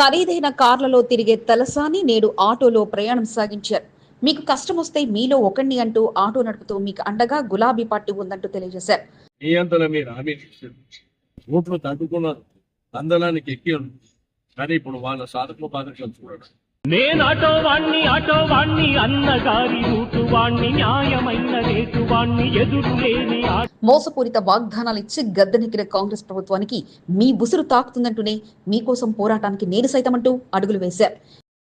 ఖరీదైన కార్లలో తిరిగే తలసాని నేడు ఆటోలో ప్రయాణం సాగించారు. మీకు కష్టం వస్తే మీలో ఒకణ్ణి అంటూ ఆటో నడుపుతూ మీకు అండగా గులాబీ పార్టీ ఉందంటూ తెలియజేశారు. మీరు ఓట్లు తగ్గుకున్నారు. అందలానికి ఎక్కి కానీ ఇప్పుడు వాళ్ళ సాధకులు బాధకాలు చూడడం నేను ఆటో వాణ్ణి ఆటో వాణ్ణి అన్నగారి రూటు వాణ్ణి న్యాయమైన రేటు వాణ్ణి ఎదురు లేని మోసపూరిత వాగ్దానాలు ఇచ్చి గద్దెనెక్కిన కాంగ్రెస్ ప్రభుత్వానికి మీ బుసురు తాకుతుందంటూనే మీకోసం పోరాటానికి నేను సైతమంటూ అడుగులు వేశారు.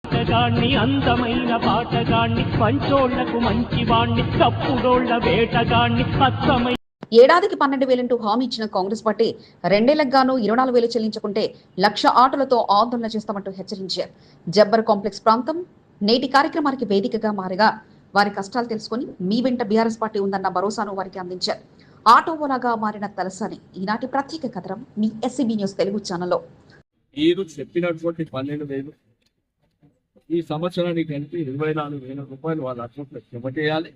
ఆటగాణ్ణి అందమైన పాటగాణ్ణి పంచోళ్ళకు మంచి వాణ్ణి తప్పుడోళ్ళ వేటగాణ్ణి అచ్చమైన ఏడాదికి పన్నెండు వేలంటూ హామీ ఇచ్చిన కాంగ్రెస్ పార్టీ రెండేళ్ళకు గాను ఇరవై నాలుగు వేలు చెల్లించకుంటే లక్ష ఆటలతో ఆందోళన చేస్తామంటూ హెచ్చరించారు. జబ్బర్ కాంప్లెక్స్ ప్రాంతం నేటి కార్యక్రమానికి వేదికగా మారగా వారి కష్టాలు తెలుసుకుని మీ వెంట బీఆర్ఎస్ పార్టీ ఉందన్న భరోసాను వారికి అందించారు. ఆటో మారిన తలసాని. ఈనాటి ప్రత్యేక కథనం మీ ఎస్సీబీ న్యూస్ తెలుగు ఛానల్లో. మీరు చెప్పినటువంటి పన్నెండు వేలు ఈ సంవత్సరానికి కలిపి ఇరవై నాలుగు వేల రూపాయలు వాళ్ళ అకౌంట్లో జమ చేయాలి.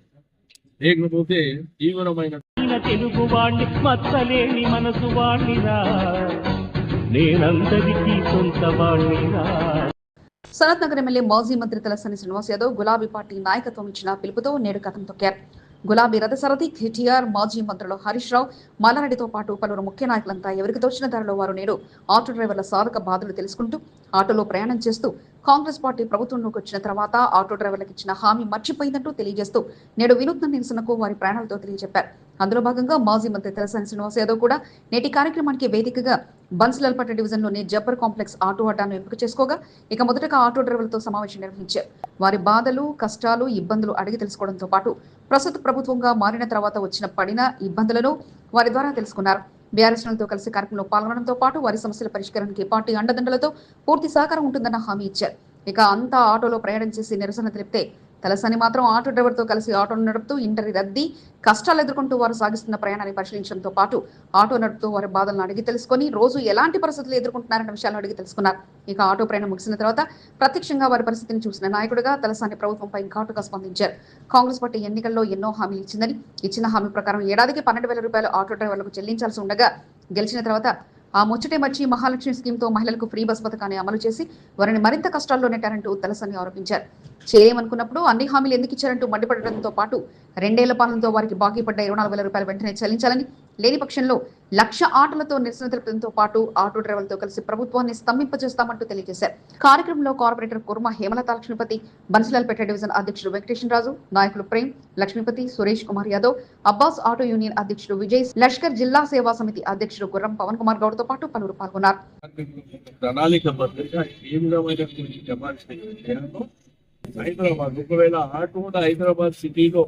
లేకపోతే తీవ్రమైన తెలుగు వాణ్ణి మచ్చలేని మనసు వాణ్ణిరా నేనందరికీ సొంత వాణ్ణిరా సనత్ నగర్ ఎమ్మెల్యే మాజీ మంత్రి తలసాని శ్రీనివాస్ యాదవ్ గులాబీ పార్టీ నాయకత్వం ఇచ్చిన పిలుపుతో నేడు కథం తొక్కారు. గులాబీ రథసారథి కేటీఆర్ మాజీ మంత్రులు హరీష్ రావు మల్లారెడ్డితో పాటు పలువురు ముఖ్య నాయకులంతా ఎవరికి తోచిన ధరలో వారు నేడు ఆటో డ్రైవర్ల సాధక బాధలు తెలుసుకుంటూ ఆటోలో ప్రయాణం చేస్తూ కాంగ్రెస్ పార్టీ ప్రభుత్వంలోకి వచ్చిన తర్వాత ఆటో డ్రైవర్లకు ఇచ్చిన హామీ మర్చిపోయిందంటూ తెలియజేస్తూ నేడు వినూత్న నిరసనకు వారి ప్రాణాలతో తెలియజెప్పారు. అందులో భాగంగా మాజీ మంత్రి తెలసాని శ్రీనివాస్ యాదవ్ కూడా నేటి కార్యక్రమానికి వేదికగా బన్సులల్పట్ట డివిజన్లోని జబ్బర్ కాంప్లెక్స్ ఆటో అడ్డాను ఎంపిక చేసుకోగా ఇక మొదటగా ఆటో డ్రైవర్లతో సమావేశం నిర్వహించారు. వారి బాధలు కష్టాలు ఇబ్బందులు అడిగి తెలుసుకోవడంతో పాటు ప్రస్తుత ప్రభుత్వంగా మారిన తర్వాత వచ్చిన పడిన ఇబ్బందులను వారి ద్వారా తెలుసుకున్నారు. బీఆర్ఎస్లతో కలిసి కార్యక్రమంలో పాల్గొనడంతో పాటు వారి సమస్యల పరిష్కారానికి పార్టీ అండదండలతో పూర్తి సహకారం ఉంటుందన్న హామీ ఇచ్చారు. ఇక అంతా ఆటోలో ప్రయాణం చేసి నిరసన తెలిపితే తలసాని మాత్రం ఆటో డ్రైవర్తో కలిసి ఆటోను నడుపుతూ ఇంటరి రద్దీ కష్టాలు ఎదుర్కొంటూ వారు సాగిస్తున్న ప్రయాణాన్ని పరిశీలించడంతో పాటు ఆటో నడుపుతూ వారి బాధలను అడిగి తెలుసుకొని రోజు ఎలాంటి పరిస్థితులు ఎదుర్కొంటున్నారన్న విషయాలను అడిగి తెలుసుకున్నారు. ఇక ఆటో ప్రయాణం ముగిసిన తర్వాత ప్రత్యక్షంగా వారి పరిస్థితిని చూసిన నాయకుడిగా తలసాని ప్రభుత్వంపై ఘాటుగా స్పందించారు. కాంగ్రెస్ పార్టీ ఎన్నికల్లో ఎన్నో హామీలు ఇచ్చిందని ఇచ్చిన హామీ ప్రకారం ఏడాదికి పన్నెండు వేల రూపాయలు ఆటో డ్రైవర్లకు చెల్లించాల్సి ఉండగా గెలిచిన తర్వాత ఆ ముచ్చటే మర్చి మహాలక్ష్మి స్కీమ్తో మహిళలకు ఫ్రీ బస్ పథకాన్ని అమలు చేసి వారిని మరింత కష్టాల్లో నెట్టారంటూ తలసాని ఆరోపించారు. చేయమనుకున్నప్పుడు అన్ని హామీలు ఎందుకు ఇచ్చారంటూ మండిపడడంతో పాటు రెండేళ్ళ పాలనతో వారికి బాకీ పడ్డ ఇరవై నాలుగు వేల రూపాయలు వెంటనే చెల్లించాలని లేని పక్షంలో లక్ష ఆటలతో నిరసన తెలుపడంతో పాటు ఆటో డ్రైవర్లతో కలిసి ప్రభుత్వాన్ని స్తంభింపజేస్తామంటూ తెలియజేశారు. కార్యక్రమంలో కార్పొరేటర్ కుర్మ హేమలత లక్ష్మీపతి బన్సిలాల్పేట డివిజన్ అధ్యక్షుడు వెంకటేశ్వర రాజు నాయకులు ప్రేమ్ లక్ష్మీపతి సురేష్ కుమార్ యాదవ్ అబ్బాస్ ఆటో యూనియన్ అధ్యక్షుడు విజయ్ లష్కర్ జిల్లా సేవా సమితి అధ్యక్షుడు గుర్రం పవన్ కుమార్ గౌడ్తో పాటు పలువురు పాల్గొన్నారు. హైదరాబాద్ ఒకవేళ ఆటో హైదరాబాద్ సిటీలో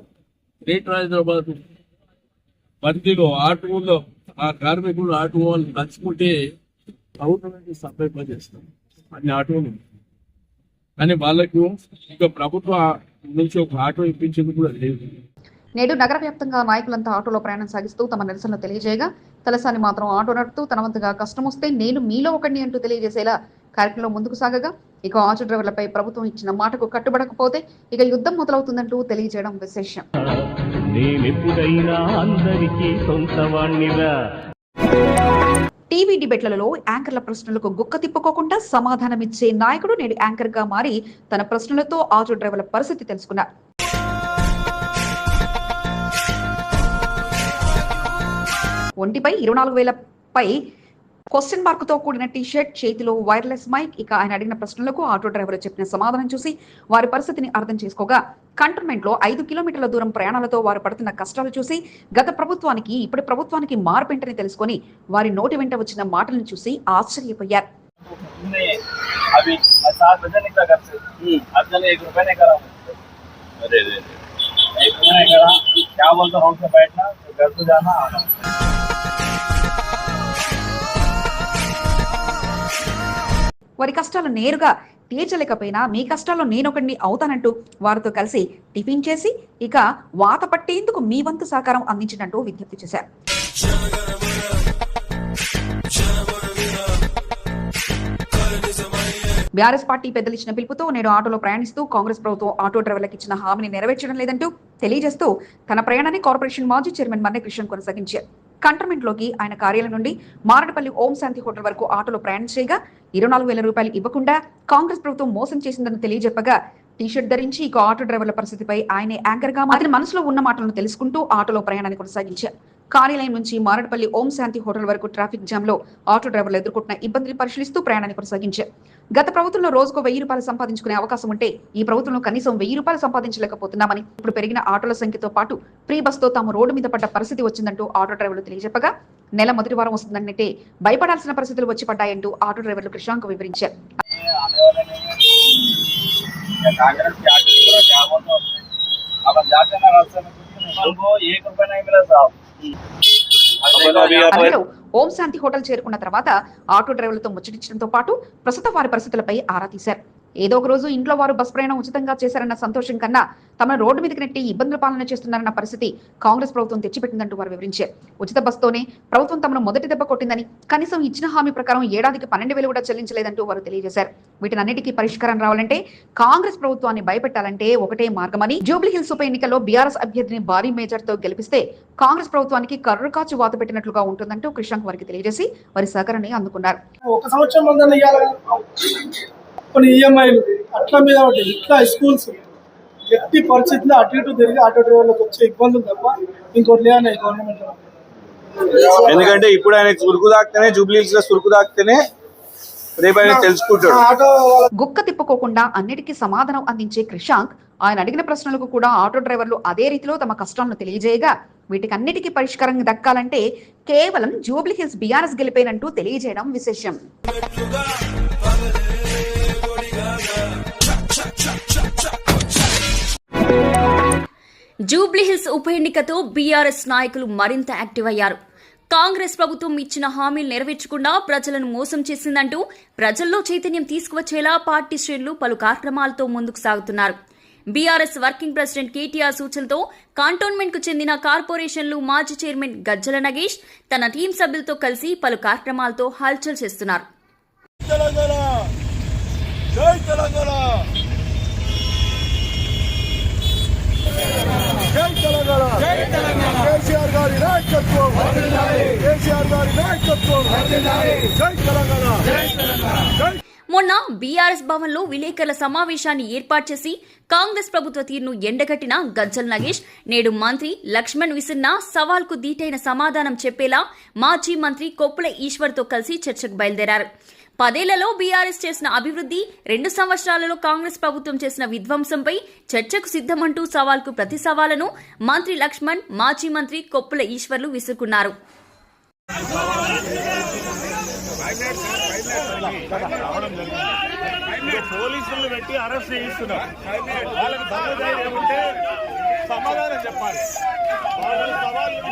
గ్రేటర్ హైదరాబాద్ పరిధిలో ఆటోలో ఆ కార్మికులు ఆటో వాళ్ళు నచ్చుకుంటే గవర్నమెంట్ సప్లై చేస్తాం. అన్ని ఆటోలు కానీ వాళ్ళకు ఇంకా ప్రభుత్వ నుంచి ఒక ఆటో ఇప్పించేది కూడా లేదు. నేడు నగర వ్యాప్తంగా నాయకులంతా ఆటోలో ప్రయాణం సాగిస్తూ తమ నిరసనలు తెలియజేయగా తలసాని మాత్రం ఆటో నడుపుతూ తన వంతుగా కష్టం వస్తే నేను మీలో ఒకడిని అంటూ తెలియజేసేలా కార్యక్రమంలో ముందుకు సాగగా ఇక ఆటో డ్రైవర్లపై ప్రభుత్వం ఇచ్చిన మాటకు కట్టుబడకపోతే ఇక యుద్ధం మొదలవుతుందంటూ తెలియజేయడం విశేషం. అందరికీ టీవీ డిబేట్లలో యాంకర్ల ప్రశ్నలకు గుక్క తిప్పుకోకుండా సమాధానమిచ్చే నాయకుడు నేడు యాంకర్గా మారి తన ప్రశ్నలతో ఆటో డ్రైవర్ల పరిస్థితి తెలుసుకున్నారు. ఒంటిపై ఇరవై నాలుగు వేల పై క్వశ్చన్ మార్క్ తో కూడిన టీ షర్ట్ చేతిలో వైర్లెస్ మైక్ ఇక ఆయన అడిగిన ప్రశ్నలకు ఆటో డ్రైవర్ చెప్పిన సమాధానం చూసి వారి పరిస్థితిని అర్థం చేసుకోగా కంటోన్మెంట్ లో ఐదు కిలోమీటర్ల దూరం ప్రయాణాలతో వారు పడుతున్న కష్టాలు చూసి గత ప్రభుత్వానికి ఇప్పటి ప్రభుత్వానికి మార్పెంటని తెలుసుకొని వారి నోటి వెంట వచ్చిన మాటలను చూసి ఆశ్చర్యపోయారు नहीं अभी सात बजे निकला घर से अब चले एक रुपए नहीं करा अरे अरे एक रुपए नहीं करा क्या बोलता रोड से बैठना तो घर को जाना आना వారి కష్టాలు నేరుగా తీర్చలేకపోయినా మీ కష్టాల్లో నేనొకడిని అవుతానంటూ వారితో కలిసి టిఫిన్ చేసి ఇక వాత పట్టేందుకు మీ వంతు సహకారం అందించినట్టు విజ్ఞప్తి చేశారు. బీఆర్ఎస్ పార్టీ పెద్దలు ఇచ్చిన పిలుపుతో నేడు ఆటోలో ప్రయాణిస్తూ కాంగ్రెస్ ప్రభుత్వం ఆటో డ్రైవర్లకు ఇచ్చిన హామీని నెరవేర్చడం లేదంటూ తెలియజేస్తూ తన ప్రయాణాన్ని కార్పొరేషన్ మాజీ చైర్మన్ మన్నె కృష్ణ కొనసాగించారు. కంటర్మెంట్లోకి ఆయన కార్యాలయం నుండి మారడపల్లి ఓం శాంతి హోటల్ వరకు ఆటోలో ప్రయాణం చేయగా ఇరవై నాలుగు వేల రూపాయలు ఇవ్వకుండా కాంగ్రెస్ ప్రభుత్వం మోసం చేసిందని తెలియజెప్పగా టీషర్ట్ ధరించి ఇక ఆటో డ్రైవర్ల పరిస్థితిపై ఆయనే యాంకర్గా అతని మనసులో ఉన్న మాటలను తెలుసుకుంటూ ఆటోలో ప్రయాణాన్ని కొనసాగించారు. కార్యాలయం నుంచి మారడపల్లి ఓం శాంతి హోటల్ వరకు ట్రాఫిక్ జామ్ లో ఆటో డ్రైవర్లు ఎదుర్కొంటున్న ఇబ్బందులు పరిశీలిస్తూ ప్రయాణాన్ని కొనసాగించారు గత ప్రభుత్వంలో రోజుకు వెయ్యి రూపాయలు సంపాదించుకునే అవకాశం ఉంటే ఈ ప్రభుత్వంలో కనీసం వెయ్యి రూపాయలు సంపాదించలేకపోతున్నామని ఇప్పుడు పెరిగిన ఆటోల సంఖ్యతో పాటు ఫ్రీ బస్తో తాము రోడ్డు మీద పడ్డ పరిస్థితి వచ్చిందంటూ ఆటో డ్రైవర్లు తెలియజెప్పగా నెల మొదటి వారం వస్తుందంటే భయపడాల్సిన పరిస్థితులు వచ్చి పడ్డాయంటూ ఆటో డ్రైవర్లు కృషాంక్ వివరించారు आने वाले नहीं है या कांग्रेस के आगे पूरा क्या बोलते हैं अब हम जाते ना रास्ते में कुछ नहीं हमको एक रुपया नहीं मिला साहब ఓం శాంతి హోటల్ చేరుకున్న తర్వాత ఆటో డ్రైవర్లతో ముచ్చటించడంతో పాటు ప్రస్తుత వారి పరిస్థితులపై ఆరా తీశారు. ఏదో ఒక రోజు ఇంట్లో వారు బస్ ప్రయాణం ఉచితంగా చేశారన్న సంతోషం కన్నా తమ రోడ్డు మీదకి నెట్టి ఇబ్బందుల పాలన చేస్తున్నారన్న పరిస్థితి కాంగ్రెస్ ప్రభుత్వం తెచ్చిపెట్టిందంటూ వారు వివరించారు. ఉచిత బస్తోనే ప్రభుత్వం తమను మొదటి దెబ్బ కొట్టిందని కనీసం ఇచ్చిన హామీ ప్రకారం ఏడాదికి పన్నెండు వేలు కూడా చెల్లించలేదంటూ వారు తెలియజేశారు. వీటినన్నిటికీ పరిష్కారం రావాలంటే కాంగ్రెస్ ప్రభుత్వాన్ని భయపెట్టాలంటే ఒకటే మార్గమని జూబ్లీహిల్స్ ఉప ఎన్నికల్లో బీఆర్ఎస్ అభ్యర్థిని భారీ మేజర్తో గెలిపిస్తే కాంగ్రెస్ ప్రభుత్వానికి కర్రు కాచి వాత పెట్టినట్లుగా ఉంటుందంటూ కృషాంక్ వారికి తెలియజేసి వారి సహకారాన్ని అందుకున్నారు. ఒక సంవత్సరం కొన్ని ఈఎంఐలు అట్లా మీద ఒకటి ఇట్లా స్కూల్స్ ఎట్టి పరిస్థితుల్లో అటు ఇటు తిరిగి ఆటో డ్రైవర్లకు వచ్చే ఇబ్బందులు తప్ప ఇంకోటి లేదని గవర్నమెంట్ ఎందుకంటే ఇప్పుడు ఆయన సురుకు దాక్తేనే జూబ్లీస్లో సురుకు దాక్తేనే గుక్క తిప్పుకోకుండా అన్నిటికీ సమాధానం అందించే క్రిషాంక్ ఆయన అడిగిన ప్రశ్నలకు కూడా ఆటో డ్రైవర్లు అదే రీతిలో తమ కష్టాలను తెలియజేయగా వీటికన్నిటికీ పరిష్కారం దక్కాలంటే కేవలం జూబ్లీ హిల్స్ బీఆర్ఎస్ గెలిపేనంటూ తెలియజేయడం విశేషం. జూబ్లీహిల్స్ ఉప ఎన్నికతో బీఆర్ఎస్ నాయకులు మరింత యాక్టివ్ అయ్యారు. కాంగ్రెస్ ప్రభుత్వం ఇచ్చిన హామీలు నెరవేర్చకుండా ప్రజలను మోసం చేసిందంటూ ప్రజల్లో చైతన్యం తీసుకువచ్చేలా పార్టీ శ్రేణులు పలు కార్యక్రమాలతో ముందుకు సాగుతున్నారు. బీఆర్ఎస్ వర్కింగ్ ప్రెసిడెంట్ కేటీఆర్ సూచనతో కంటోన్మెంట్కు చెందిన కార్పొరేషన్లు మాజీ చైర్మన్ గజ్జల నగేష్ తన టీం సభ్యులతో కలిసి పలు కార్యక్రమాలతో హల్చల్ చేస్తున్నారు. తెలంగాణ! జై తెలంగాణ. కేసీఆర్ గారి నాయకత్వం. కేసీఆర్ గారి నాయకత్వం. జై తెలంగాణ. జై మొన్న బీఆర్ఎస్ భవన్లో విలేకరుల సమావేశాన్ని ఏర్పాటు చేసి కాంగ్రెస్ ప్రభుత్వ తీరును ఎండగట్టిన గజ్జల్ నగేష్ నేడు మంత్రి లక్ష్మణ్ విసిన్న సవాల్కు దీటైన సమాధానం చెప్పేలా మాజీ మంత్రి కొప్పుల ఈశ్వర్తో కలిసి చర్చకు బయలుదేరారు. పదేళ్ళలో బీఆర్ఎస్ చేసిన అభివృద్ధి రెండు సంవత్సరాలలో కాంగ్రెస్ ప్రభుత్వం చేసిన విధ్వంసంపై చర్చకు సిద్దమంటూ సవాల్కు ప్రతి సవాలను మంత్రి లక్ష్మణ్ మాజీ మంత్రి కొప్పుల ఈశ్వర్లు విసుకున్నారు పోలీసులు పెట్టి అరెస్ట్ చేయిస్తున్నారు. వాళ్ళకి సమాధానం చెప్పాలి. వాళ్ళు సవాళ్ళు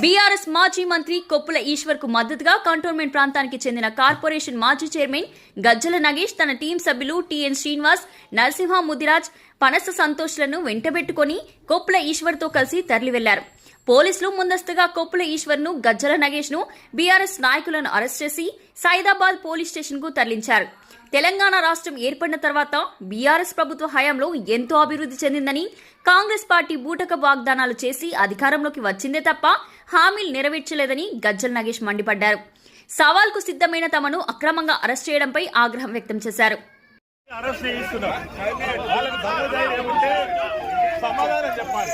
బీఆర్ఎస్ మాజీ మంత్రి కొప్పుల ఈశ్వర్కు మద్దతుగా కంటోన్మెంట్ ప్రాంతానికి చెందిన కార్పొరేషన్ మాజీ చైర్మన్ గజ్జల నగేష్ తన టీం సభ్యులు టిఎన్ శ్రీనివాస్ నరసింహ ముదిరాజ్ పనస సంతోష్లను వెంటబెట్టుకుని కొప్పుల ఈశ్వర్తో కలిసి తరలివెళ్ళారు. పోలీసులు ముందస్తుగా కొప్పుల ఈశ్వర్ను గజ్జల నగేష్ను బీఆర్ఎస్ నాయకులను అరెస్ట్ చేసి సైదాబాద్ పోలీస్ స్టేషన్కు తరలించారు. తెలంగాణ రాష్ట్రం ఏర్పడిన తర్వాత బీఆర్ఎస్ ప్రభుత్వ హయాంలో ఎంతో అభివృద్ధి చెందిందని కాంగ్రెస్ పార్టీ బూటక వాగ్దానాలు చేసి అధికారంలోకి వచ్చిందే తప్ప హామీలు నెరవేర్చలేదని గజ్జల్ నగేష్ మండిపడ్డారు. సవాల్కు సిద్ధమైన తమను అక్రమంగా అరెస్ట్ చేయడంపై ఆగ్రహం వ్యక్తం చేశారు. సమాధానం చెప్పాలి.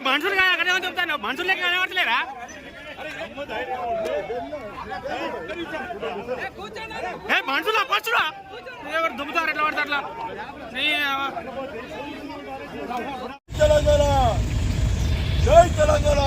మనుషులు అక్కడే చెప్తాను. మనుషులు లెక్క కనబడలేరా ఏ మనుషులు పచ్చురా ఎవరు దుమ్ముతారు ఎట్లా పడతారు అట్లా? నీ తెలంగాణ. జై తెలంగాణ.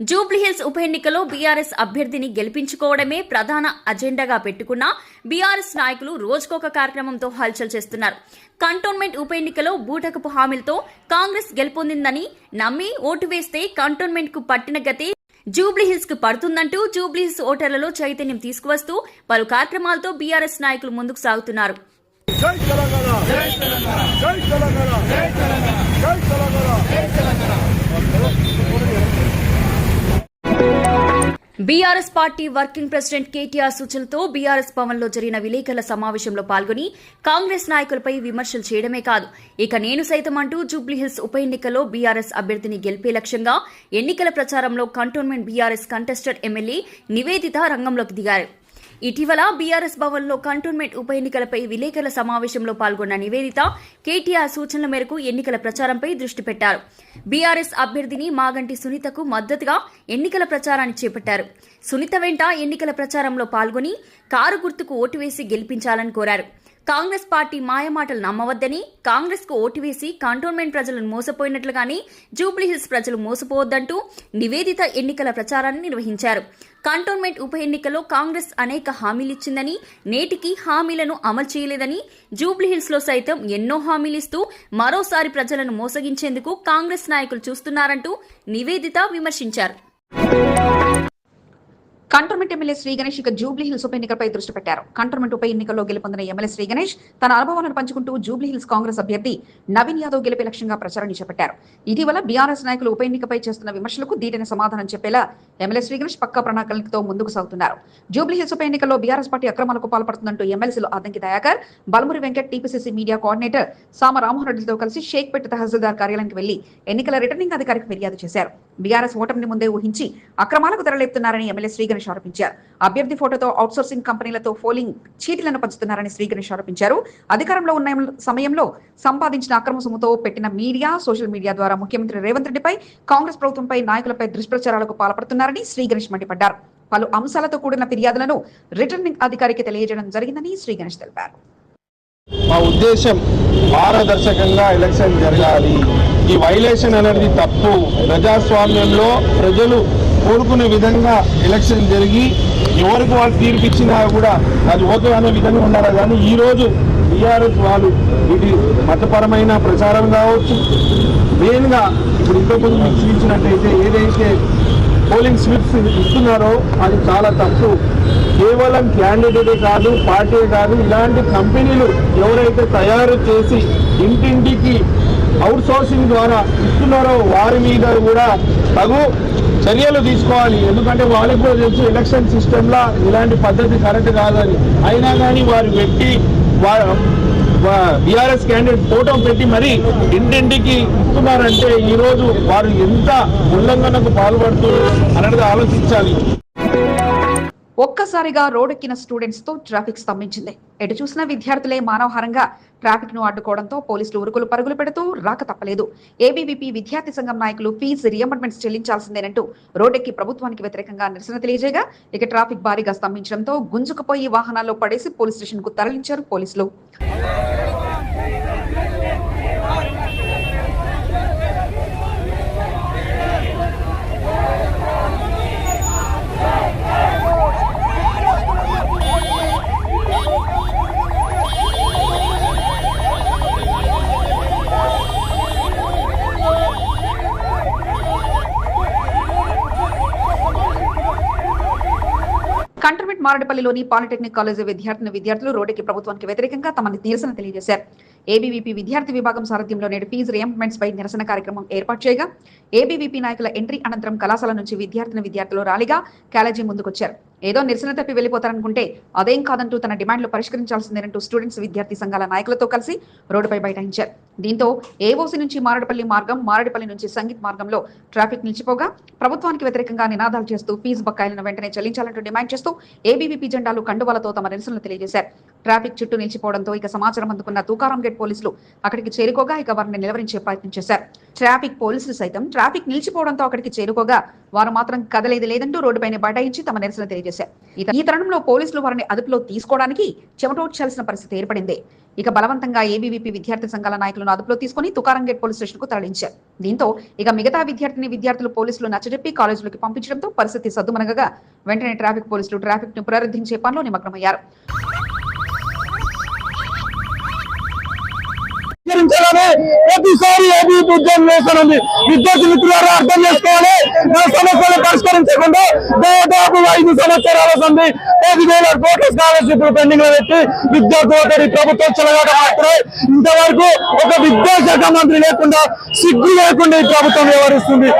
జూబ్లీహిల్స్ ఉప ఎన్నికలో బీఆర్ఎస్ అభ్యర్థిని గెలిపించుకోవడమే ప్రధాన అజెండాగా పెట్టుకున్న బీఆర్ఎస్ నాయకులు రోజుకొక కార్యక్రమంతో హల్చల్ చేస్తున్నారు. కంటోన్మెంట్ ఉప ఎన్నికలో బూటకపు హామీలతో కాంగ్రెస్ గెలుపొందిందని నమ్మి ఓటు వేస్తే కంటోన్మెంట్కు పట్టిన గతే జూబ్లీహిల్స్కు పడుతుందంటూ జూబ్లీహిల్స్ ఓటర్లలో చైతన్యం తీసుకువస్తూ పలు కార్యక్రమాలతో బీఆర్ఎస్ నాయకులు ముందుకు సాగుతున్నారు. జై తెలంగాణ! జై తెలంగాణ! జై Telangana! Jai Telangana! Jai Telangana! BRS party working president KTR సూచనలతో బీఆర్ఎస్ భవన్లో జరిగిన విలేకరుల సమావేశంలో పాల్గొని కాంగ్రెస్ నాయకులపై విమర్శలు చేయడమే కాదు. ఇక నేను సైతం అంటూ జూబ్లీహిల్స్ ఉప ఎన్నికల్లో బీఆర్ఎస్ అభ్యర్థిని గెలిపే లక్ష్యంగా ఎన్నికల ప్రచారంలో cantonment BRS contested MLA Nivedita రంగంలోకి దిగారు. ఇటీవల బీఆర్ఎస్ భవన్లో కంటోన్మెంట్ ఉప ఎన్నికలపై విలేకరుల సమావేశంలో పాల్గొన్న నివేదిత కేటీఆర్ సూచనల మేరకు ఎన్నికల ప్రచారంపై దృష్టి పెట్టారు. బీఆర్ఎస్ అభ్యర్థిని మాగంటి సునీతకు మద్దతుగా ఎన్నికల ప్రచారాన్ని చేపట్టారు. సునీత వెంట ఎన్నికల ప్రచారంలో పాల్గొని కారు గుర్తుకు ఓటు వేసి గెలిపించాలని కోరారు. కాంగ్రెస్ పార్టీ మాయమాటలు నమ్మవద్దని కాంగ్రెస్కు ఓటు వేసి కంటోన్మెంట్ ప్రజలను మోసపోయినట్లుగానే జూబ్లీహిల్స్ ప్రజలు మోసపోవద్దంటూ నివేదిత ఎన్నికల ప్రచారాన్ని నిర్వహించారు. కంటోన్మెంట్ ఉప ఎన్నికలో కాంగ్రెస్ అనేక హామీలిచ్చిందని నేటికి హామీలను అమలు చేయలేదని జూబ్లీహిల్స్లో సైతం ఎన్నో హామీలిస్తూ మరోసారి ప్రజలను మోసగించేందుకు కాంగ్రెస్ నాయకులు చూస్తున్నారంటూ నివేదిత విమర్శించారు. కంటోన్మెంట్ ఎమ్మెల్యే శ్రీ గణేష్ ఇక జూబ్లీ హిల్స్ ఉప ఎన్నికపై దృష్టి పెట్టారు. కంటోన్మెంట్ ఉప ఎన్నికల్లో గెలుపొందిన ఎమ్మెల్యే శ్రీ గణేష్ తన అనుభవాలను పంచుకుంటూ జూబ్లీ హిల్స్ కాంగ్రెస్ అభ్యర్థి నవీన్ యాదవ్ గెలిపే లక్ష్యంగా ప్రచారాన్ని చేపట్టారు. ఇటీవల బీఆర్ఎస్ నాయకులు ఉప ఎన్నికపై చేస్తున్న విమర్శలకు దీటైన సమాధానం చెప్పేలా ఎమ్మెల్యే శ్రీ గణేష్ పక్కా ప్రణాళికలతో ముందుకు సాగుతున్నారు. జూబ్లీ హిల్స్ ఉప ఎన్నికల్లో బీఆర్ఎస్ పార్టీ అక్రమాలకు పాల్పడుతుందంటూ ఎమ్మెల్సీలు Addanki Dayakar Balmoori Venkat TPCC media coordinator Sama Rammohan రెడ్డితో కలిసి షేక్పేట తహసీల్దార్ కార్యాలయానికి వెళ్ళి ఎన్నికల రిటర్నింగ్ అధికారికి ఫిర్యాదు చేశారు. బీఆర్ఎస్ ఓటమిని ముందే ఊహించి అక్రమాలకు తెరలేపుతున్నారని ఎమ్మెల్యే శ్రీ గణేష్ శ్రీగణేష్ ఆరోపించారు. అభ్యర్థి ఫోటోతో అవుట్సోర్సింగ్ కంపెనీలతో పోలింగ్ చీటీలను పంచుతున్నారని శ్రీగణేష్ ఆరోపించారు. అధికారంలో ఉన్న సమయంలో సంపాదించిన అక్రమ సొమ్ముతో పెట్టిన మీడియా సోషల్ మీడియా ద్వారా ముఖ్యమంత్రి రేవంత్ రెడ్డిపై కాంగ్రెస్ ప్రభుత్వంపై నాయకులపై దుష్ప్రచారాలకు పాల్పడుతున్నారని శ్రీగణేష్ మండిపడ్డారు. పలు అంశాలతో కూడిన ఫిర్యాదులను రిటర్నింగ్ అధికారికి తెలియజేయడం జరిగిందని శ్రీగణేష్ తెలిపారు. మా ఉద్దేశం పారదర్శకంగా ఎలక్షన్ జరగాలి. ఈ వైలేషన్ అనేది తప్పు. ప్రజాస్వామ్యంలో ప్రజలు కోరుకునే విధంగా ఎలక్షన్ జరిగి ఎవరికి వాళ్ళు తీర్పిచ్చినా కూడా అది ఓకే అనే విధంగా ఉండాలి. కానీ ఈరోజు టీఆర్ఎస్ వాళ్ళు ఇది మతపరమైన ప్రచారం కావచ్చు. మెయిన్గా ఇప్పుడు ఇంతకుముందు మీకు చూపించినట్టయితే ఏదైతే పోలింగ్ స్లిప్స్ ఇస్తున్నారో అది చాలా తప్పు. కేవలం క్యాండిడేటే కాదు పార్టీ కాదు ఇలాంటి కంపెనీలు ఎవరైతే తయారు చేసి ఇంటింటికి అవుట్ సోర్సింగ్ ద్వారా ఇస్తున్నారో వారి మీద కూడా తగు చర్యలు తీసుకోవాలి. ఎందుకంటే వాళ్ళకి కూడా తెలుసు ఎలక్షన్ సిస్టంలో ఇలాంటి పద్ధతి కరెక్ట్ కాదని. అయినా కానీ వారు పెట్టి బీఆర్ఎస్ క్యాండిడేట్ ఫోటో పెట్టి మరి ఇంటింటికి ఇస్తున్నారంటే ఈరోజు వారు ఎంత ఉల్లంఘనకు పాల్పడుతున్నారు అనేది ఆలోచించాలి. ఒక్కసారిగా రోడ్డెక్కిన స్టూడెంట్స్తో ట్రాఫిక్ స్తంభించింది. ఎటు చూసిన విద్యార్థులే మానవహారంగా ట్రాఫిక్ను అడ్డుకోవడంతో పోలీసులు ఉరుకులు పరుగులు పెడుతూ రాక తప్పలేదు. ఏబీవీపీ విద్యార్థి సంఘం నాయకులు ఫీజు రియంబర్మెంట్స్ చెల్లించాల్సిందేనంటూ రోడ్డెక్కి ప్రభుత్వానికి వ్యతిరేకంగా నిరసన తెలియజేయగా ఇక ట్రాఫిక్ భారీగా స్తంభించడంతో గుంజుకుపోయి వాహనాల్లో పడేసి పోలీస్ స్టేషన్కు తరలించారు పోలీసులు. మారడపల్లిలోని పాలిటెక్నిక్ కాలేజీ విద్యార్థిని విద్యార్థులు రోడ్డుకి ప్రభుత్వానికి వ్యతిరేకంగా తమ నిరసన తెలియజేశారు. ఏబీవీపీ విద్యార్థి విభాగం సారథ్యంలో నేడు ఫీజు రియంబర్మెంట్స్ పై నిరసన కార్యక్రమం ఏర్పాటు చేయగా ఏబీవీపీ నాయకుల ఎంట్రీ అనంతరం కళాశాల నుంచి విద్యార్థిని విద్యార్థులు ర్యాలీగా కాలేజీ ముందుకొచ్చారు. ఏదో నిరసన తప్పి వెళ్ళిపోతారనుకుంటే అదేం కాదంటూ తన డిమాండ్లు పరిష్కరించాల్సిందేనంటూ స్టూడెంట్స్ విద్యార్థి సంఘాల నాయకులతో కలిసి రోడ్డుపై బైఠాయించారు. దీంతో ఏఓసీ నుంచి మారడపల్లి మార్గం మారడపల్లి నుంచి సంగీత్ మార్గంలో ట్రాఫిక్ నిలిచిపోగా ప్రభుత్వానికి వ్యతిరేకంగా నినాదాలు చేస్తూ ఫీజు బకాయిలను వెంటనే చెల్లించాలంటూ డిమాండ్ చేస్తూ ఏబీవీపీ జెండాలు కండువాలతో తమ నిరసనలు తెలియజేశారు. ట్రాఫిక్ చుట్టూ నిలిచిపోవడంతో ఇక సమాచారం అందుకున్న తూకారం గేట్ పోలీసులు అక్కడికి చేరుకోగా ఇక వారిని నిలవరించే ప్రయత్నం చేశారు. ట్రాఫిక్ పోలీసులు సైతం ట్రాఫిక్ నిలిచిపోవడంతో అక్కడికి చేరుకోగా వారు మాత్రం కదలేదు లేదంటూ రోడ్డుపైన బైఠాయించి తమ నిరసన తెలియజేశారు. ఇక- ఈ తరుణంలో పోలీసులు వారిని అదుపులో తీసుకోవడానికి చెమటోడ్చాల్సిన పరిస్థితి ఏర్పడింది. ఇక బలవంతంగా ఏబీవీపీ విద్యార్థి సంఘాల నాయకులను అదుపులో తీసుకుని తుకారం గేట్ పోలీస్ స్టేషన్కు తరలించారు. దీంతో ఇక మిగతా విద్యార్థిని విద్యార్థులు పోలీసులు నచ్చజెప్పి కాలేజీలోకి పంపించడంతో పరిస్థితి సద్దుమనగగా వెంటనే ట్రాఫిక్ పోలీసులు ట్రాఫిక్ను పునరుద్ధరించే పనిలో నిమగ్నమయ్యారు. పరిష్కరించాలని ప్రతిసారి ఏబీ ఉద్యమం చేస్తున్నది విద్యార్థి మిత్రులారా అర్థం చేసుకోవాలి. నా సమస్యలు పరిష్కరించకుండా దాదాపు ఐదు సంవత్సరాల సంది పదివేల కోట్ల స్కాలర్షిప్ పెండింగ్లో పెట్టి విద్యార్థులతో ప్రభుత్వం చెలగాట మాత్రమే ఇంతవరకు ఒక విద్యాశాఖ మంత్రి లేకుండా సిగ్గు లేకుండా ఈ ప్రభుత్వం వ్యవహరిస్తుంది.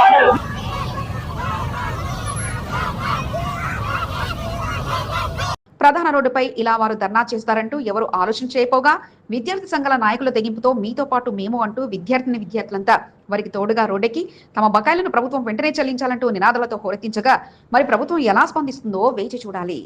ప్రధాన రోడ్డుపై ఇలా వారు ధర్నా చేస్తారంటూ ఎవరు ఆలోచన చేయపోగా విద్యార్థి సంఘాల నాయకుల తెగింపుతో మీతో పాటు మేము అంటూ విద్యార్థిని విద్యార్థులంతా వారికి తోడుగా రోడ్డెక్కి తమ బకాయిలను ప్రభుత్వం వెంటనే చెల్లించాలంటూ నినాదాలతో హోరెత్తించగా మరి ప్రభుత్వం ఎలా స్పందిస్తుందో వేచి చూడాలి.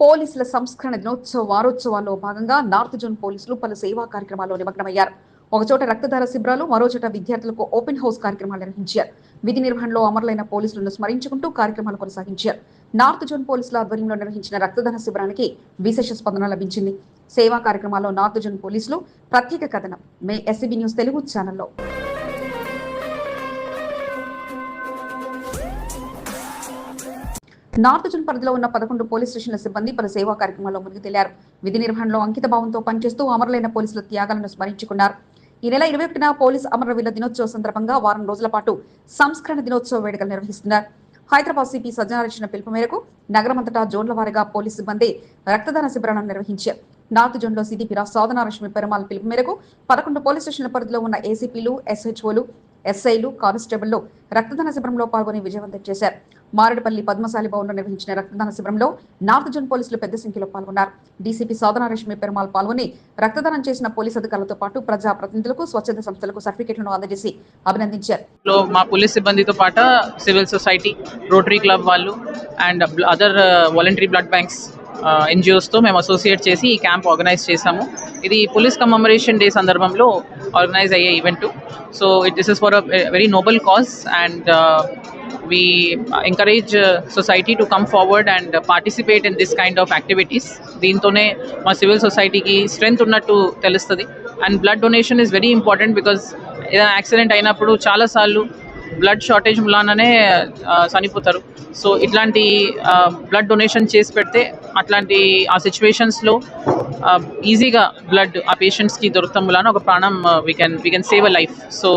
పోలీసుల సంస్కరణ దినోత్సవ వారోత్సవాల్లో భాగంగా నార్త్ జోన్ పోలీసులు పలు సేవా కార్యక్రమాల్లో నిమగ్నమయ్యారు. ఒకచోట రక్తదాన శిబిరాలు మరోచోట విద్యార్థులకు ఓపెన్ హౌస్ కార్యక్రమాలు నిర్వహించారు. విధి నిర్వహణలో అమరులైన పోలీసులను స్మరించుకుంటూ కార్యక్రమాలు కొనసాగించారు. నార్త్ జోన్ పోలీసుల ఆధ్వర్యంలో నిర్వహించిన రక్తదాన శిబిరానికి విశేష స్పందన లభించింది. సేవా కార్యక్రమాల్లో నార్త్ జోన్ పోలీసులు ప్రత్యేక కథనం. మే ఎస్సీబీ న్యూస్ తెలుగు ఛానల్లో. నార్త్ జోన్ పరిధిలో ఉన్న పదకొండు పోలీస్ స్టేషన్ల సిబ్బంది పలు సేవా కార్యక్రమాల్లో మునిగి తేలారు. విధి నిర్వహణలో అంకిత భావంతో పనిచేస్తూ అమరులైన పోలీసుల త్యాగాలను స్మరించుకున్నారు. ఈ నెల ఇరవై ఒకటిన పోలీస్ అమరవీరుల దినోత్సవ సందర్భంగా వారం రోజుల పాటు సంస్కరణ దినోత్సవ వేడుకలు నిర్వహిస్తున్నారు. హైదరాబాద్ సిపి సజ్జనారచిన పిలుపు మేరకు నగరమంతటా జోన్ల వారీగా పోలీసు సిబ్బంది రక్తదాన శిబిరాలను నిర్వహించారు. నార్త్ జోన్లో సిడిపి సాధనారశ్మి పెరుమాల్ పిలుపు మేరకు పదకొండు పోలీస్ స్టేషన్ల పరిధిలో ఉన్న ఏసీపీలు ఎస్హెచ్ఓలు ఎస్ఐలు కానిస్టేబుల్లో రక్తదాన శిబిరంలో పాల్గొని విజయవంతం చేశారు. మారడపల్లి పద్మశాలి భవన్లో నిర్వహించిన రక్తదాన శిబిరంలో నార్త్ జోన్ పోలీసులు పెద్ద సంఖ్యలో పాల్గొన్నారు. డీసీపీ సాధనారశ్మి పెరుమాల్ పాల్గొని రక్తదానం చేసిన పోలీస్ అధికారులతో పాటు ప్రజా ప్రతినిధులకు స్వచ్ఛంద సంస్థలకు సర్టిఫికెట్లను అందజేసి అభినందించారు. మా పోలీస్ సిబ్బందితో పాటు సివిల్ సొసైటీ రోటరీ క్లబ్ వాళ్ళు and other voluntary blood banks ఎన్జిఓస్తో మేము అసోసియేట్ చేసి ఈ క్యాంప్ ఆర్గనైజ్ చేశాము. ఇది పోలీస్ కమమరేషన్ డే సందర్భంలో ఆర్గనైజ్ అయ్యే event so it this is for a very noble cause and we encourage society to come forward and participate in this kind of activities దీంతోనే మా civil సొసైటీకి strength ఉన్నట్టు తెలుస్తుంది. And blood donation is very important because ఏదైనా accident అయినప్పుడు చాలాసార్లు blood shortage మూలాననే చనిపోతారు. So ఇట్లాంటి బ్లడ్ డొనేషన్ చేసి పెడితే అట్లాంటి ఆ సిచ్యువేషన్స్లో ఈజీగా బ్లడ్ ఆ పేషెంట్స్కి దొరుకుతాం మూలాన ఒక ప్రాణం we can we can save a life so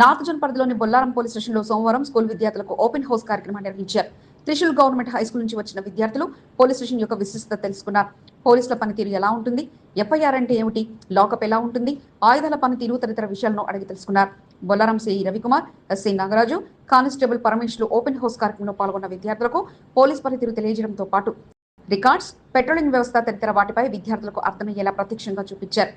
north zone పరిధిలోని బొల్లారం పోలీస్ స్టేషన్లో సోమవారం స్కూల్ విద్యార్థులకు ఓపెన్ హౌస్ కార్యక్రమాన్ని నిర్వహించారు. త్రిశూల్ గవర్నమెంట్ హై స్కూల్ నుంచి వచ్చిన విద్యార్థులు పోలీస్ స్టేషన్ యొక్క విశిష్టత తెలుసుకున్నారు. పోలీసుల పనితీరు ఎలా ఉంటుంది? ఎఫ్ఐఆర్ అంటే ఏమిటి? లాకప్ ఎలా ఉంటుంది? ఆయుధాల పనితీరు తదితర విషయాలను అడిగి తెలుసుకున్నారు. Bollaram CI Ravikumar SC Nagaraju constable పరమేశ్లు open house కార్యక్రమంలో పాల్గొన్న విద్యార్థులకు పోలీస్ పనితీరు తెలియజేయడంతో పాటు రికార్డ్స్ పెట్రోలింగ్ వ్యవస్థ తదితర వాటిపై విద్యార్థులకు అర్థమయ్యేలా ప్రత్యక్షంగా చూపించారు.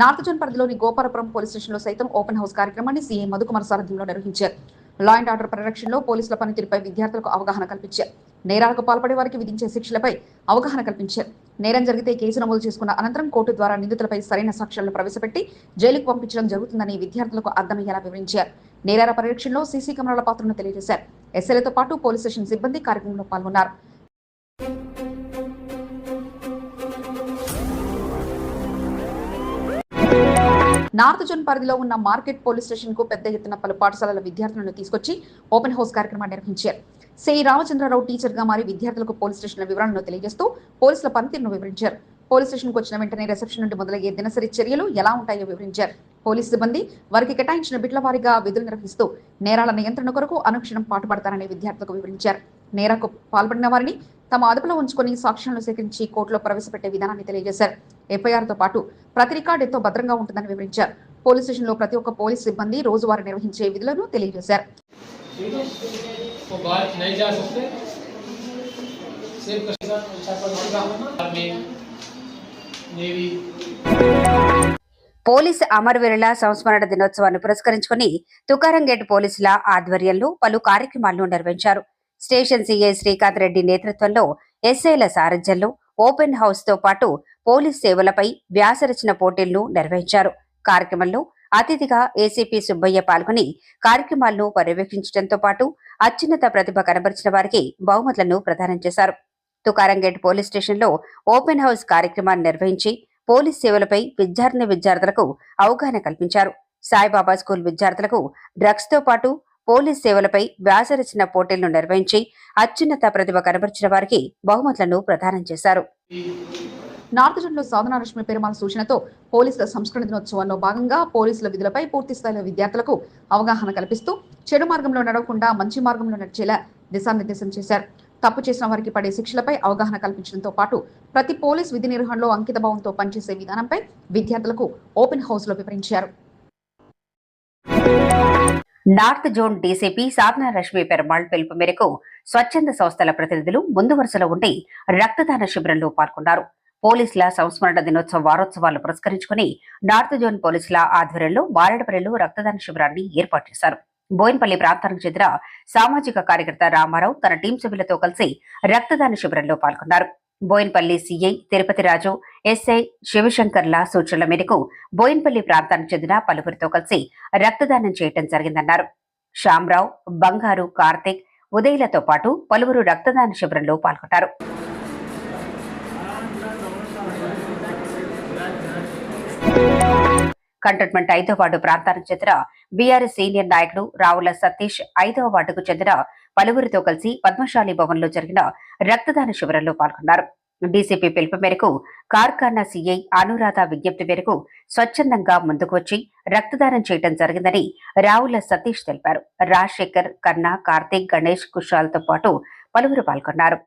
నార్త్ జోన్ పరిధిలోని గోపాలపురం పోలీస్ స్టేషన్లో సైతం ఓపెన్ హౌస్ కార్యక్రమాన్ని సీఐ మధుకుమార్ సారథ్యంలో నిర్వహించారు. లా అండ్ ఆర్డర్ పరిరక్షణలో పోలీసుల పనితీరుపై విద్యార్థులకు అవగాహన కల్పించారు. నేరాలకు పాల్పడే వారికి విధించే శిక్షలపై అవగాహన కల్పించారు. నేరం జరిగితే కేసు నమోదు చేసుకున్న అనంతరం కోర్టు ద్వారా నిందితులపై సరైన సాక్ష్యాలను ప్రవేశపెట్టి జైలుకు పంపించడం జరుగుతుందని విద్యార్థులకు అర్థమయ్యేలా వివరించారు. నేరాల పరిరక్షణలో సీసీ కెమెరాల పాత్రను తెలియజేశారు. ఎస్ఎల్ఏతో పాటు పోలీస్ స్టేషన్ సిబ్బంది కార్యక్రమంలో పాల్గొన్నారు. నార్త్ జోన్ పరిధిలో ఉన్న మార్కెట్ పోలీస్ స్టేషన్కు పెద్ద ఎత్తున పలు పాఠశాలల విద్యార్థులను తీసుకొచ్చి ఓపెన్ హౌస్ కార్యక్రమాన్ని నిర్వహించారు. సి. రామచంద్రరావు టీచర్గా మారి విద్యార్థులకు పోలీస్ స్టేషన్ల వివరాలను తెలియజేస్తూ పోలీసుల పనితీరును వివరించారు. పోలీస్ స్టేషన్కు వచ్చిన వెంటనే రిసెప్షన్ నుండి మొదలయ్యే దినసరి చర్యలు ఎలా ఉంటాయో వివరించారు. పోలీస్ సిబ్బంది వారికి కేటాయించిన బిడ్ల వారీగా విధులు నిర్వహిస్తూ నేరాల నియంత్రణ కొరకు అనుక్షణం పాటుపడతారని విద్యార్థులకు వివరించారు. నేరకు పాల్పడిన వారిని తమ అదుపులో ఉంచుకొని సాక్ష్యాలను సేకరించి కోర్టులో ప్రవేశపెట్టే విధానాన్ని తెలియజేశారు. ఎఫ్ఐఆర్తో పాటు ప్రతి రికార్డు ఎంతో భద్రంగా ఉంటుందని వివరించారు. పోలీస్ స్టేషన్లో ప్రతి ఒక్క పోలీస్ సిబ్బంది రోజువారీ నిర్వహించే విధులను తెలియజేశారు. वो बाहर नहीं जा सकते सिर्फ आर्मी नेवी పోలీసు అమరవీరుల సంస్మరణ దినోత్సవాన్ని పురస్కరించుకుని తుకారంగేట్ పోలీసుల ఆధ్వర్యంలో పలు కార్యక్రమాలను నిర్వహించారు స్టేషన్ సీఐ శ్రీకాంత్ రెడ్డి నేతృత్వంలో ఎస్ఐల సారథ్యంలో ఓపెన్ హౌస్ తో పాటు పోలీస్ సేవలపై వ్యాసరచన పోటీలను నిర్వహించారు కార్యక్రమంలో అతిథిగా ఏసీపీ సుబ్బయ్య పాల్గొని కార్యక్రమాలను పర్యవేక్షించడంతో పాటు అత్యున్నత ప్రతిభ కనబరిచిన వారికి బహుమతులను ప్రదానం చేశారు. తుకారంగేట్ పోలీస్ స్టేషన్లో ఓపెన్ హౌస్ కార్యక్రమాన్ని నిర్వహించి పోలీస్ సేవలపై విద్యార్థిని విద్యార్థులకు అవగాహన కల్పించారు. సాయిబాబా స్కూల్ విద్యార్థులకు డ్రగ్స్తో పాటు పోలీస్ సేవలపై వ్యాసరచన పోటీలను నిర్వహించి అత్యున్నత ప్రతిభ కనబరిచిన వారికి బహుమతులను ప్రదానం చేశారు. నార్త్ జోన్లో సాధన రష్మి పెరుమాల్ సూచనతో పోలీసుల సంస్కరణ దినోత్సవంలో భాగంగా పోలీసుల విధులపై పూర్తి స్థాయిలో విద్యార్థులకు అవగాహన కల్పిస్తూ చెడు మార్గంలో నడవకుండా మంచి మార్గంలో నడిచేలా దిశానిర్దేశం చేశారు. తప్పు చేసిన వారికి పడే శిక్షలపై అవగాహన కల్పించడంతో పాటు ప్రతి పోలీస్ విధి నిర్వహణలో అంకిత భావంతో పనిచేసే విధానంపై విద్యార్థులకు ఓపెన్ హౌస్లో వివరించారు. North zone DCP Sadhana Rashmi Perumal పిలుపు మేరకు స్వచ్ఛంద సంస్థల ప్రతినిధులు ముందు వరుసలో ఉండి రక్తదాన శిబిరంలో పాల్గొన్నారు. పోలీసుల సంస్మరణ దినోత్సవ వారోత్సవాలు పురస్కరించుకుని నార్త్ జోన్ పోలీసుల ఆధ్వర్యంలో మారేడుపల్లిలో రక్తదాన శిబిరాన్ని ఏర్పాటు చేశారు. బోయిన్పల్లి ప్రాంతానికి చెందిన సామాజిక కార్యకర్త రామారావు తన టీం సభ్యులతో కలిసి రక్తదాన శిబిరంలో పాల్గొన్నారు. బోయిన్పల్లి సీఐ తిరుపతి రాజు ఎస్ఐ శివశంకర్ల సూచనల మేరకు బోయిన్పల్లి ప్రాంతానికి చెందిన పలువురితో కలిసి రక్తదానం చేయటం జరిగిందన్నారు. శ్యామరావు బంగారు కార్తిక్ ఉదయలతో పాటు పలువురు రక్తదాన శిబిరంలో పాల్గొన్నారు. కంటోన్మెంట్ ఐదో వార్డు ప్రాంతానికి చెందిన బీఆర్ఎస్ సీనియర్ నాయకుడు రావుల సతీష్ ఐదవ వార్డుకు చెందిన పలువురితో కలిసి పద్మశాలి భవన్లో జరిగిన రక్తదాన శిబిరంలో పాల్గొన్నారు. డీసీపీ పిలుపు మేరకు కార్ఖానా సీఐ అనురాధ విజ్ఞప్తి మేరకు స్వచ్ఛందంగా ముందుకు వచ్చి రక్తదానం చేయడం జరిగిందని రావుల సతీష్ తెలిపారు. రాజశేఖర్ కన్నా కార్తీక్ గణేష్ కుషాల్తో పాటు పలువురు పాల్గొన్నారు.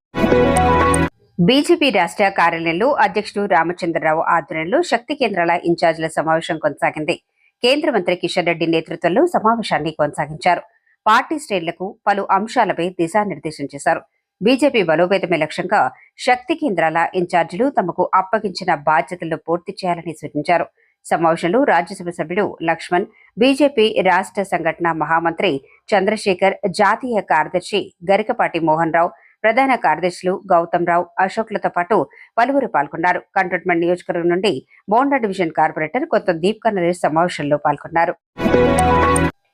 బీజేపీ రాష్ట్ర కార్యాలయంలో అధ్యక్షుడు రామచంద్రరావు ఆధ్వర్యంలో శక్తి కేంద్రాల ఇన్ఛార్జీల సమావేశం కొనసాగింది. కేంద్ర మంత్రి కిషన్ రెడ్డి నేతృత్వంలో సమావేశాన్ని కొనసాగించారు. పార్టీ శ్రేణులకు పలు అంశాలపై దిశానిర్దేశం చేశారు. బీజేపీ బలోపేతమే లక్ష్యంగా శక్తి కేంద్రాల ఇన్ఛార్జీలు తమకు అప్పగించిన బాధ్యతలను పూర్తి చేయాలని సూచించారు. సమావేశంలో రాజ్యసభ సభ్యుడు లక్ష్మణ్ బీజేపీ రాష్ట్ర సంఘటన మహామంత్రి చంద్రశేఖర్ జాతీయ కార్యదర్శి గరికపాటి మోహన్ రావు ప్రధాన కార్యదర్శులు గౌతమ్ రావు అశోక్లతో పాటు పలువురు పాల్గొన్నారు. కంటోన్మెంట్ నియోజకవర్గం నుండి బోండా డివిజన్ కార్పొరేటర్ కొత్త దీప్కా నరేష్ సమావేశంలో పాల్గొన్నారు.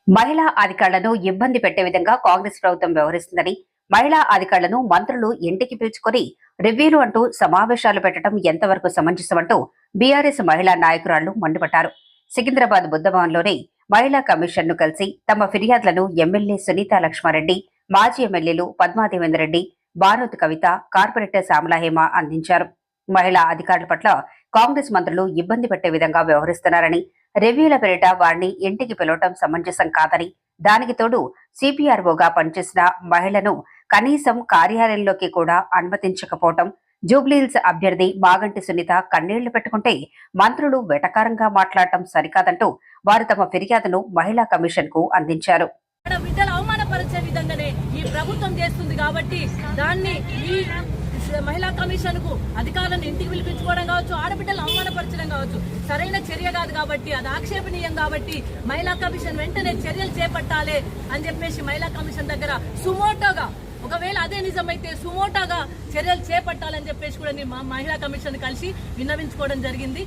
మహిళా అధికారులను ఇబ్బంది పెట్టే విధంగా కాంగ్రెస్ ప్రభుత్వం వ్యవహరిస్తుందని మహిళా అధికారులను మంత్రులు ఇంటికి పిలుచుకొని రివ్యూలు అంటూ సమావేశాలు పెట్టడం ఎంతవరకు సమంజసమంటూ బీఆర్ఎస్ మహిళా నాయకురాళ్ళు మండిపడ్డారు. సికింద్రాబాద్ బుద్ధభవన్లోని మహిళా కమిషన్ను కలిసి తమ ఫిర్యాదులను ఎమ్మెల్యే సునీతా లక్ష్మారెడ్డి మాజీ ఎమ్మెల్యేలు పద్మాదేవేందర్ రెడ్డి భారత్ కవిత కార్పొరేటర్ శ్యామలాహేమ అందించారు. మహిళా అధికారుల పట్ల కాంగ్రెస్ మంత్రులు ఇబ్బంది పెట్టే విధంగా వ్యవహరిస్తున్నారని రెవ్యూల పేరిట వారిని ఇంటికి పిలవటం సమంజసం కాదని దానికి తోడు సిపిఆర్ఓగా పనిచేసిన మహిళను కనీసం కార్యాలయంలోకి కూడా అనుమతించకపోవటం జూబ్లీహిల్స్ అభ్యర్థి మాగంటి సునీత కన్నీళ్ళు పెట్టుకుంటే మంత్రులు వెటకారంగా మాట్లాడటం సరికాదంటూ వారు తమ ఫిర్యాదును మహిళా కమిషన్కు అందించారు అవమానపరిచే విధంగానే ఈ ప్రభుత్వం చేస్తుంది కాబట్టి దాన్ని ఈ మహిళా కమిషన్కు అధికారులను ఇంటికి పిలిపించుకోవడం కావచ్చు ఆడబిడ్డలు అవమానపరచడం కావచ్చు సరైన చర్య కాదు కాబట్టి అది ఆక్షేపణీయం కాబట్టి మహిళా కమిషన్ వెంటనే చర్యలు చేపట్టాలి అని చెప్పేసి మహిళా కమిషన్ దగ్గర సుమోటోగా ఒకవేళ అదే నిజమైతే సుమోటాగా చర్యలు చేపట్టాలని చెప్పేసి కూడా నేను మా మహిళా కమిషన్ కలిసి విన్నవించుకోవడం జరిగింది.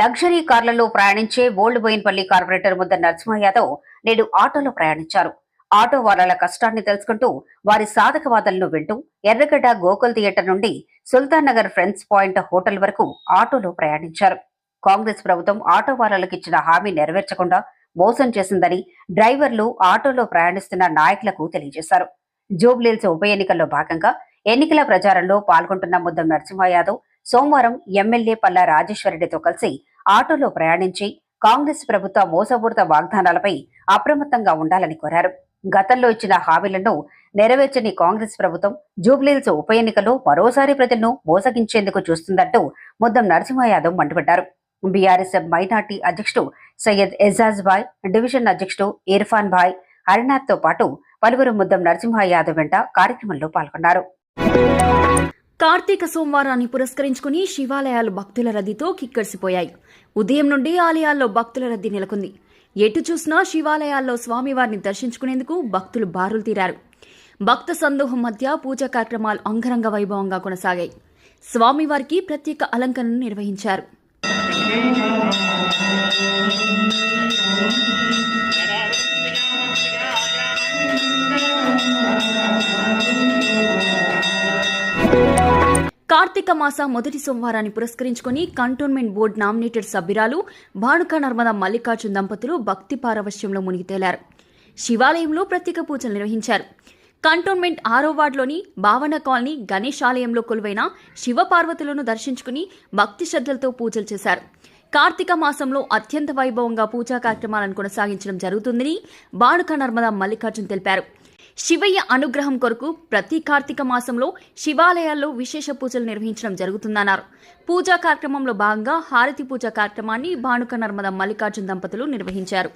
లగ్జరీ కార్లలో ప్రయాణించే ఓల్డ్ బోయిన్పల్లి కార్పొరేటర్ ముద్ద నరసింహ యాదవ్ నేడు ఆటోలో ప్రయాణించారు. ఆటో వారాల కష్టాన్ని తెలుసుకుంటూ వారి సాధకవాదలను వింటూ ఎర్రగడ్డ గోకుల్ థియేటర్ నుండి Sultan Nagar friends point hotel వరకు ఆటోలో ప్రయాణించారు. కాంగ్రెస్ ప్రభుత్వం ఆటో వారాలకు ఇచ్చిన హామీ నెరవేర్చకుండా మోసం చేసిందని డ్రైవర్లు ఆటోలో ప్రయాణిస్తున్న నాయకులకు తెలియజేశారు. జూబ్లీల్స్ ఉప ఎన్నికల్లో భాగంగా ఎన్నికల ప్రచారంలో పాల్గొంటున్న ముద్దం నరసింహ యాదవ్ సోమవారం ఎమ్మెల్యే పల్లా రాజేశ్వరరెడ్డితో కలిసి ఆటోలో ప్రయాణించి కాంగ్రెస్ ప్రభుత్వ మోసపూరిత వాగ్దానాలపై అప్రమత్తంగా ఉండాలని కోరారు. గతంలో ఇచ్చిన హామీలను నెరవేర్చని కాంగ్రెస్ ప్రభుత్వం జూబ్లీల్స్ ఉప ఎన్నికల్లో మరోసారి ప్రజలను మోసగించేందుకు చూస్తుందంటూ ముద్దం నరసింహ యాదవ్ మండిపడ్డారు. బీఆర్ఎస్ మైనార్టీ అధ్యక్షుడు సయ్యద్ ఎజాజ్ భాయ్ డివిజన్ అధ్యక్షుడు ఇర్ఫాన్ భాయ్ హరినాథ్తో పాటు పలువురు ముద్దం నరసింహ యాదవ్ వెంట కార్యక్రమంలో పాల్గొన్నారు. కార్తీక సోమవారాన్ని పురస్కరించుకుని శివాలయాలు భక్తుల రద్దీతో కిక్కర్సిపోయాయి. ఉదయం నుండి ఆలయాల్లో భక్తుల రద్దీ నెలకొంది. ఎటు చూసినా శివాలయాల్లో స్వామివారిని దర్శించుకునేందుకు భక్తులు బారులు తీరారు. భక్త సందోహం మధ్య పూజా కార్యక్రమాలు అంగరంగ వైభవంగా కొనసాగాయి. స్వామివారికి ప్రత్యేక అలంకరణను నిర్వహించారు. కార్తీక మాస మొదటి సోమవారాన్ని పురస్కరించుకుని కంటోన్మెంట్ బోర్డు నామినేటెడ్ సభ్యురాలు భానుక నర్మద మల్లికార్జున్ దంపతులు భక్తి పారవశ్యంలో మునిగి తేలారు. శివాలయంలో ప్రత్యేక పూజలు నిర్వహించారు. కంటోన్మెంట్ ఆరో వార్డులోని భావన కాలనీ గణేష్ ఆలయంలో కొలువైన శివపార్వతులను దర్శించుకుని భక్తి శ్రద్ధలతో పూజలు చేశారు. కార్తీక మాసంలో అత్యంత వైభవంగా పూజా కార్యక్రమాలను కొనసాగించడం జరుగుతుందని బాణుక నర్మద మల్లికార్జున్ తెలిపారు. శివయ్య అనుగ్రహం కొరకు ప్రతి కార్తీక మాసంలో శివాలయాల్లో విశేష పూజలు నిర్వహించడం జరుగుతుందన్నారు. పూజా కార్యక్రమంలో భాగంగా హారతి పూజ కార్యక్రమాన్ని భానుక నర్మద మల్లికార్జున దంపతులు నిర్వహించారు.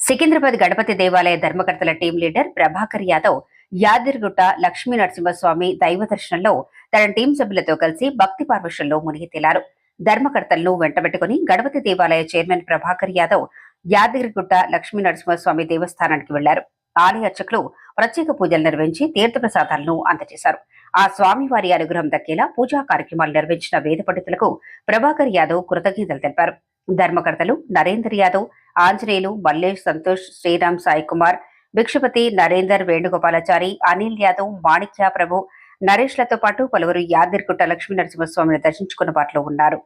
సికింద్రాబాద్ గణపతి దేవాలయ ధర్మకర్తల టీం లీడర్ ప్రభాకర్ యాదవ్ యాదిరిగుట్ట లక్ష్మీ నరసింహస్వామి దైవ దర్శనంలో తన టీం సభ్యులతో కలిసి భక్తి పార్వశంలో మునిగి తేలారు. ధర్మకర్తలను వెంటబెట్టుకుని గణపతి దేవాలయ చైర్మన్ ప్రభాకర్ యాదవ్ యాదగిరిగుట్ట లక్ష్మీ నరసింహస్వామి దేవస్థానానికి వెళ్ళారు. ఆలయ అర్చకులు ప్రత్యేక పూజలు నిర్వహించి తీర్థప్రసాదాలను అందజేశారు. ఆ స్వామివారి అనుగ్రహం దక్కేలా పూజా కార్యక్రమాలు నిర్వహించిన వేద పండితులకు ప్రభాకర్ యాదవ్ కృతజ్ఞతలు తెలిపారు. ధర్మకర్తలు నరేందర్ యాదవ్ ఆంజనేయులు మల్లేష్ సంతోష్ శ్రీరామ్ సాయి కుమార్ భిక్షపతి నరేందర్ వేణుగోపాలాచారి అనిల్ యాదవ్ మాణిక్య ప్రభు నరేష్లతో పాటు పలువురు యాదిర్గుట్ట లక్ష్మీ నరసింహస్వామిని దర్శించుకున్న వాటిలో ఉన్నారు.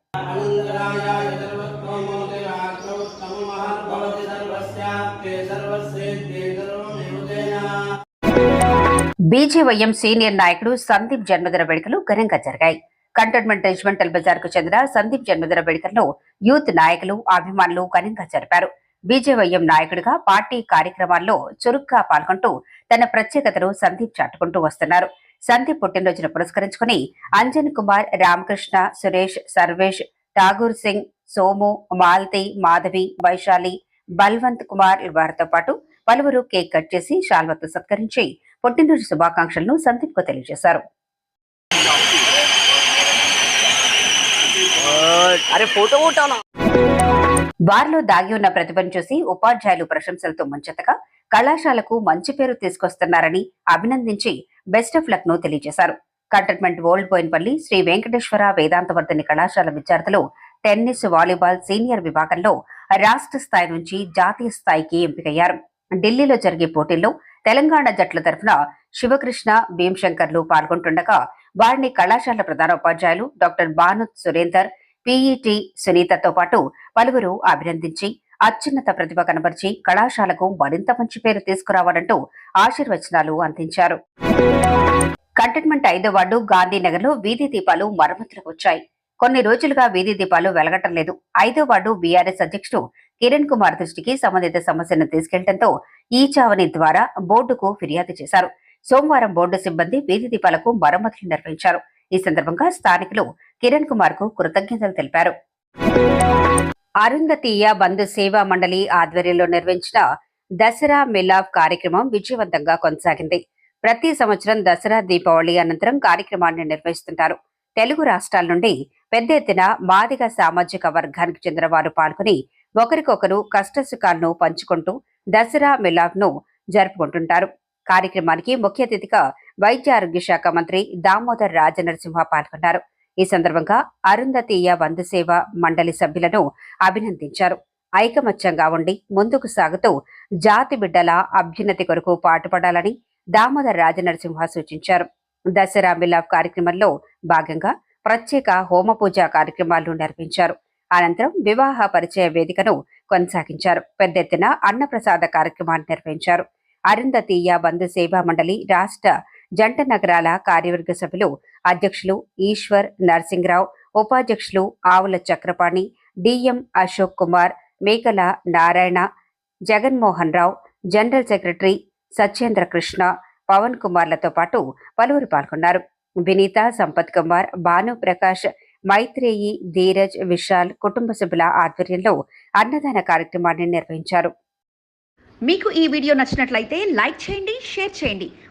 బీజేవైఎం సీనియర్ నాయకుడు సందీప్ జన్మదిన వేడుకలు ఘనంగా జరిగాయి. కంటోన్మెంట్ రెజిమెంటల్ బజార్కు చెందిన సందీప్ జన్మదిన వేడుకల్లో యూత్ నాయకులు అభిమానులు ఘనంగా జరిపారు. బీజేవైఎం నాయకుడిగా పార్టీ కార్యక్రమాల్లో చురుగ్గా పాల్గొంటూ తన ప్రత్యేకతను సందీప్ చాటుకుంటూ వస్తున్నారు. సందీప్ పుట్టినరోజును పురస్కరించుకుని అంజన్ కుమార్ రామకృష్ణ సురేష్ సర్వేష్ ఠాగూర్ సింగ్ సోము మాల్తి మాధవి వైశాలి బల్వంత్ కుమార్ వారితో పాటు పలువురు కేక్ కట్ చేసి శాల్వతో సత్కరించి పుట్టినరోజు శుభాకాంక్షలను సందీప్కు తెలియజేశారు వారిలో దాగి ఉన్న ప్రతిభను చూసి ఉపాధ్యాయులు ప్రశంసలతో ముంచెత్తగా కళాశాలకు మంచి పేరు తీసుకొస్తున్నారని అభినందించి బెస్ట్ ఆఫ్ లక్ను తెలియజేశారు. కంటోన్మెంట్ ఓల్డ్ బోయిన్పల్లి శ్రీ వెంకటేశ్వర వేదాంతవర్ధని కళాశాల విద్యార్థులు టెన్నిస్ వాలీబాల్ సీనియర్ విభాగంలో రాష్ట్ర స్థాయి నుంచి జాతీయ స్థాయికి ఎంపికయ్యారు. ఢిల్లీలో జరిగే పోటీల్లో తెలంగాణ జట్ల తరఫున శివకృష్ణ భీమశంకర్లు పాల్గొంటుండగా వారిని కళాశాల ప్రధాన ఉపాధ్యాయులు డాక్టర్ భానుత్ సురేందర్ పీఈటీ సునీతతో పాటు పలువురు అభినందించి అత్యున్నత ప్రతిభ కనబరిచి కళాశాలకు మరింత మంచి పేరు తీసుకురావాలంటూ ఆశీర్వచనాలు అందించారు. కంటైన్మెంట్ ఐదో వార్డు గాంధీనగర్లో వీధి దీపాలు మరమ్మతులకు వచ్చాయి. కొన్ని రోజులుగా వీధి దీపాలు వెలగటం లేదు. ఐదో వార్డు బీఆర్ఎస్ అధ్యక్షుడు కిరణ్ కుమార్ దృష్టికి సంబంధిత సమస్యను తీసుకెళ్ళడంతో ఈ చావని ద్వారా బోర్డుకు ఫిర్యాదు చేశారు. సోమవారం బోర్డు సిబ్బంది వీధి దీపాలకు మరమ్మతులు నిర్వహించారు. ఈ సందర్భంగా స్థానికులు కిరణ్ కుమార్కు కృతజ్ఞతలు తెలిపారు. అరుంధతీయ బంధు సేవా మండలి ఆధ్వర్యంలో నిర్వహించిన దసరా మిలాప్ కార్యక్రమం విజయవంతంగా కొనసాగింది. ప్రతి సంవత్సరం దసరా దీపావళి అనంతరం కార్యక్రమాన్ని నిర్వహిస్తుంటారు. తెలుగు రాష్ట్రాల నుండి పెద్ద ఎత్తున మాదిగ సామాజిక వర్గానికి చెందిన వారు పాల్గొని ఒకరికొకరు కష్టసుఖాలను పంచుకుంటూ దసరా మిలాప్ను జరుపుకుంటుంటారు. కార్యక్రమానికి ముఖ్య అతిథిగా వైద్య ఆరోగ్య శాఖ మంత్రి దామోదర్ రాజనరసింహ పాల్గొన్నారు. ఈ సందర్భంగా అరుంధతీయ బంధు సేవ మండలి సభ్యులను అభినందించారు. ఐకమత్యంగా ఉండి ముందుకు సాగుతూ జాతి బిడ్డల అభ్యున్నతి కొరకు పాటుపడాలని దామోదర్ రాజనరసింహ సూచించారు. దసరా మిలాప్ కార్యక్రమంలో భాగంగా ప్రత్యేక హోమ పూజ కార్యక్రమాలు నిర్వహించారు. అనంతరం వివాహ పరిచయ వేదికను కొనసాగించారు. పెద్ద ఎత్తున అన్నప్రసాద కార్యక్రమాన్ని నిర్వహించారు. అరుంధతీయ బంధు సేవా మండలి రాష్ట్ర జంట నగరాల కార్యవర్గ సభలో అధ్యక్షులు ఈశ్వర్ నర్సింగ్రావు ఉపాధ్యక్షులు ఆవుల Chakrapani DM Ashok Kumar Mekala Narayana Jaganmohan Rao general secretary Satyendra Krishna Pavan కుమార్లతో పాటు పలువురు పాల్గొన్నారు. వినీత సంపత్ కుమార్ భాను ప్రకాష్ మైత్రేయి ధీరజ్ విశాల్ కుటుంబ సభ్యుల ఆధ్వర్యంలో అన్నదాన కార్యక్రమాన్ని నిర్వహించారు. మీకు ఈ వీడియో నచ్చినట్లయితే లైక్ చేయండి షేర్ చేయండి.